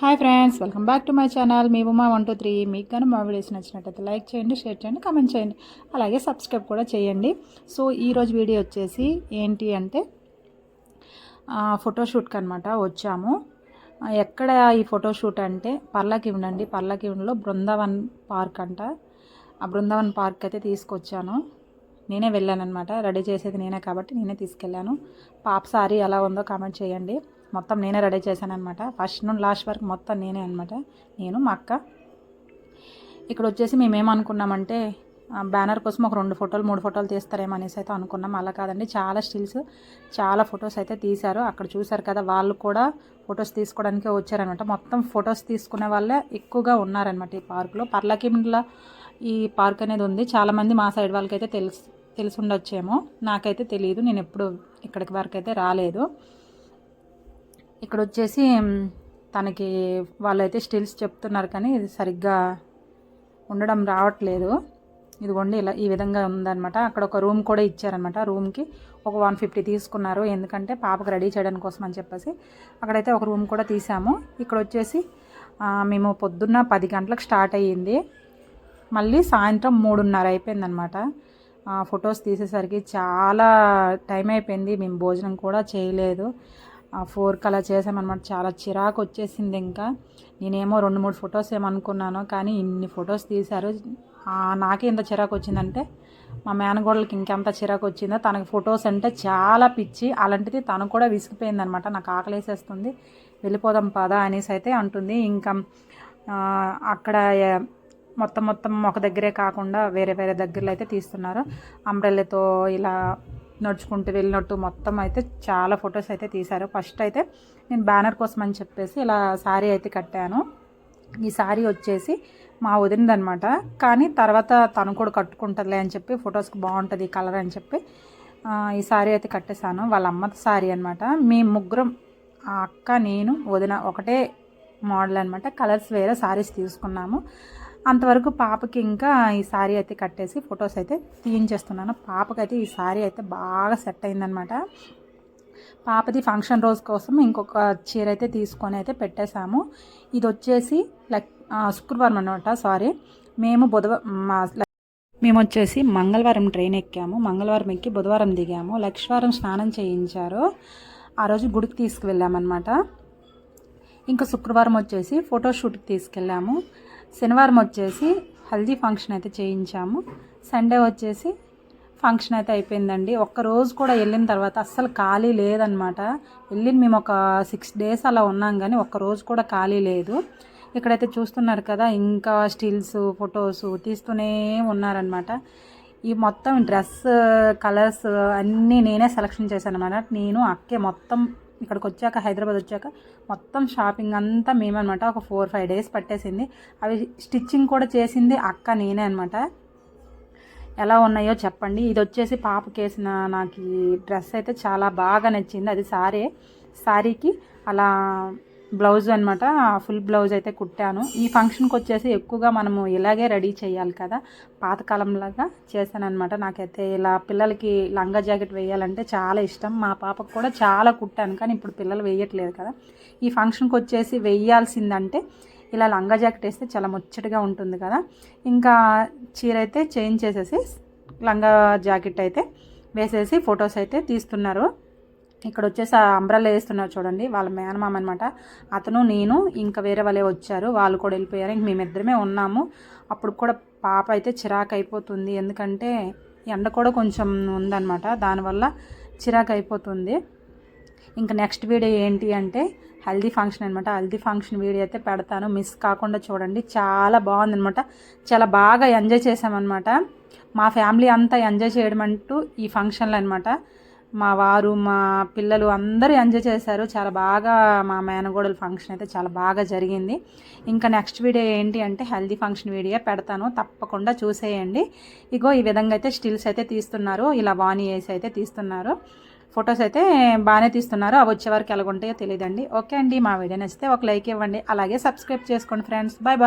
Hi friends welcome back to my channel me Uma one two three మీకు కానీ మా videos నచ్చినట్టయితే లైక్ చేయండి షేర్ చేయండి కమెంట్ చేయండి. అలాగే సబ్స్క్రైబ్ కూడా చేయండి. సో ఈరోజు వీడియో వచ్చేసి ఏంటి అంటే ఫోటోషూట్కి అనమాట వచ్చాము. ఎక్కడ ఈ ఫోటోషూట్ అంటే పర్లకి అండి. పర్లకి బృందావన్ పార్క్ అంట. ఆ బృందావన్ పార్క్ అయితే తీసుకొచ్చాను. నేనే వెళ్ళాను అనమాట రెడీ చేసేది నేనే కాబట్టి నేనే తీసుకెళ్ళాను. పాప సారీ ఎలా ఉందో కామెంట్ చేయండి. మొత్తం నేనే రెడీ చేశాను అనమాట ఫస్ట్ నుండి లాస్ట్ వరకు మొత్తం నేనే అనమాట నేను మా అక్క. ఇక్కడ వచ్చేసి మేము ఏమనుకున్నామంటే బ్యానర్ కోసం ఒక రెండు ఫోటోలు మూడు ఫోటోలు తీస్తారేమో అనేసి అయితే అనుకున్నాం. అలా కాదండి. చాలా స్టిల్స్ చాలా ఫొటోస్ అయితే తీశారు. అక్కడ చూశారు కదా వాళ్ళు కూడా ఫొటోస్ తీసుకోవడానికి వచ్చారనమాట మొత్తం ఫొటోస్ తీసుకునే వాళ్ళే ఎక్కువగా ఉన్నారనమాట ఈ పార్కులో. పర్లకిండ్ల ఈ పార్క్ అనేది ఉంది. చాలామంది మా సైడ్ వాళ్ళకైతే తెలుసు తెలిసి ఉండొచ్చేమో నాకైతే తెలియదు నేను ఎప్పుడు ఇక్కడికి వరకు అయితే రాలేదు. ఇక్కడ వచ్చేసి తనకి వాళ్ళైతే స్టిల్స్ చెప్తున్నారు కానీ ఇది సరిగ్గా ఉండడం రావట్లేదు. ఇదిగోండి ఇలా ఈ విధంగా ఉందన్నమాట. అక్కడ ఒక రూమ్ కూడా ఇచ్చారనమాట రూమ్కి ఒక వన్ ఫిఫ్టీ తీసుకున్నారు. ఎందుకంటే పాపకు రెడీ చేయడానికి కోసం అని చెప్పేసి అక్కడైతే ఒక రూమ్ కూడా తీసాము. ఇక్కడ వచ్చేసి మేము పొద్దున్న పది గంటలకు స్టార్ట్ అయ్యింది. మళ్ళీ సాయంత్రం మూడున్నర అయిపోయిందనమాట ఫొటోస్ తీసేసరికి చాలా టైం అయిపోయింది. మేము భోజనం కూడా చేయలేదు. ఫోర్క్ అలా చేసామన్నమాట చాలా చిరాకు వచ్చేసింది ఇంకా. నేనేమో రెండు మూడు ఫొటోస్ ఏమనుకున్నాను కానీ ఇన్ని ఫొటోస్ తీశారు. నాకే ఇంత చిరాకు వచ్చిందంటే మా మేనగోడలకి ఇంకెంత చిరాకు వచ్చిందో తనకి ఫొటోస్ అంటే చాలా పిచ్చి. అలాంటిది తను కూడా విసిగిపోయిందనమాట నాకు ఆకలేసేస్తుంది. వెళ్ళిపోదాం పదా అనేసి అయితే అంటుంది. ఇంకా అక్కడ మొత్తం మొత్తం ఒక దగ్గరే కాకుండా వేరే వేరే దగ్గరలో అయితే తీస్తున్నారు. అంబ్రెల్లతో ఇలా నడుచుకుంటూ వెళ్ళినట్టు మొత్తం అయితే చాలా ఫొటోస్ అయితే తీశారు. ఫస్ట్ అయితే నేను బ్యానర్ కోసం అని చెప్పేసి ఇలా శారీ అయితే కట్టాను. ఈ శారీ వచ్చేసి మా వదినదనమాట కానీ తర్వాత తను కూడా కట్టుకుంటుందిలే అని చెప్పి ఫొటోస్కి బాగుంటుంది ఈ కలర్ అని చెప్పి ఈ శారీ అయితే కట్టేశాను. వాళ్ళ అమ్మ శారీ అనమాట మేము ముగ్గురం ఆ అక్క నేను వదిన ఒకటే మోడల్ అనమాట కలర్స్ వేరే శారీస్ తీసుకున్నాము. అంతవరకు పాపకి ఇంకా ఈ శారీ అయితే కట్టేసి ఫొటోస్ అయితే తీయించేస్తున్నాను. పాపకైతే ఈ శారీ అయితే బాగా సెట్ అయిందనమాట పాపది ఫంక్షన్ రోజు కోసం ఇంకొక చీర అయితే తీసుకొని అయితే పెట్టేశాము. ఇది వచ్చేసి లక్ శుక్రవారం అనమాట సారీ. మేము బుధవారం మేము వచ్చేసి మంగళవారం ట్రైన్ ఎక్కాము. మంగళవారం ఎక్కి బుధవారం దిగాము. లక్ష్వారం స్నానం చేయించారు. ఆ రోజు గుడికి తీసుకువెళ్ళామన్నమాట. ఇంకా శుక్రవారం వచ్చేసి ఫోటోషూట్కి తీసుకెళ్ళాము. శనివారం వచ్చేసి హల్దీ ఫంక్షన్ అయితే చేయించాము. సండే వచ్చేసి ఫంక్షన్ అయితే అయిపోయిందండి. ఒక్క రోజు కూడా వెళ్ళిన తర్వాత అస్సలు ఖాళీ లేదనమాట వెళ్ళిన మేము ఒక సిక్స్ డేస్ అలా ఉన్నాం కానీ ఒక్క రోజు కూడా ఖాళీ లేదు. ఇక్కడైతే చూస్తున్నారు కదా ఇంకా స్టిల్స్ ఫొటోస్ తీస్తూనే ఉన్నారనమాట ఈ మొత్తం డ్రెస్ కలర్స్ అన్నీ నేనే సెలక్షన్ చేశాను అనమాట నేను అక్కే మొత్తం ఇక్కడికి వచ్చాక హైదరాబాద్ వచ్చాక మొత్తం షాపింగ్ అంతా మేమనమాట ఒక ఫోర్ ఫైవ్ డేస్ పట్టేసింది. అవి స్టిచ్చింగ్ కూడా చేసింది అక్క నేనే అనమాట ఎలా ఉన్నాయో చెప్పండి. ఇది వచ్చేసి పాపకి వేసిన నాకు ఈ డ్రెస్ అయితే చాలా బాగా నచ్చింది. అది సారీ. సారీకి అలా బ్లౌజ్ అనమాట ఫుల్ బ్లౌజ్ అయితే కుట్టాను. ఈ ఫంక్షన్కి వచ్చేసి ఎక్కువగా మనము ఇలాగే రెడీ చేయాలి కదా. పాతకాలంలాగా చేశానమాట నాకైతే ఇలా పిల్లలకి లంగా జాకెట్ వేయాలంటే చాలా ఇష్టం. మా పాపకు కూడా చాలా కుట్టాను కానీ ఇప్పుడు పిల్లలు వేయట్లేదు కదా. ఈ ఫంక్షన్కి వచ్చేసి వేయాల్సిందంటే ఇలా లంగా జాకెట్ వేస్తే చాలా ముచ్చటగా ఉంటుంది కదా. ఇంకా చీర అయితే చేంజ్ చేసేసి లంగా జాకెట్ అయితే వేసేసి ఫొటోస్ అయితే తీస్తున్నారు. ఇక్కడ వచ్చేసి ఆ అంబ్రల్లా వేస్తున్నారు చూడండి వాళ్ళ మేనమామ అనమాట అతను నేను ఇంకా వేరే వాళ్ళే వచ్చారు వాళ్ళు కూడా వెళ్ళిపోయారు ఇంక మేమిద్దరమే ఉన్నాము. అప్పుడు కూడా పాప అయితే చిరాకు అయిపోతుంది ఎందుకంటే ఎండ కూడా కొంచెం ఉందన్నమాట దానివల్ల చిరాకు అయిపోతుంది ఇంకా నెక్స్ట్ వీడియో ఏంటి అంటే హల్దీ ఫంక్షన్ అనమాట హల్దీ ఫంక్షన్ వీడియో అయితే పెడతాను మిస్ కాకుండా చూడండి చాలా బాగుందనమాట చాలా బాగా ఎంజాయ్ చేసామన్నమాట మా ఫ్యామిలీ అంతా ఎంజాయ్ చేయడం అంటూ ఈ ఫంక్షన్లు అనమాట మా వారు మా పిల్లలు అందరూ ఎంజాయ్ చేశారు. చాలా బాగా మా మేనగోడల ఫంక్షన్ అయితే చాలా బాగా జరిగింది. ఇంకా నెక్స్ట్ వీడియో ఏంటి అంటే హెల్దీ ఫంక్షన్ వీడియో పెడతాను. తప్పకుండా చూసేయండి. ఇగో ఈ విధంగా అయితే స్టిల్స్ అయితే తీస్తున్నారు. ఇలా వాణి వేసి అయితే తీస్తున్నారు. ఫొటోస్ అయితే బాగానే తీస్తున్నారు. అవి వచ్చే వరకు ఎలాగుంటాయో తెలియదండి ఓకే అండి. మా వీడియో నచ్చితే ఒక లైక్ ఇవ్వండి. అలాగే సబ్స్క్రైబ్ చేసుకోండి ఫ్రెండ్స్. Bye bye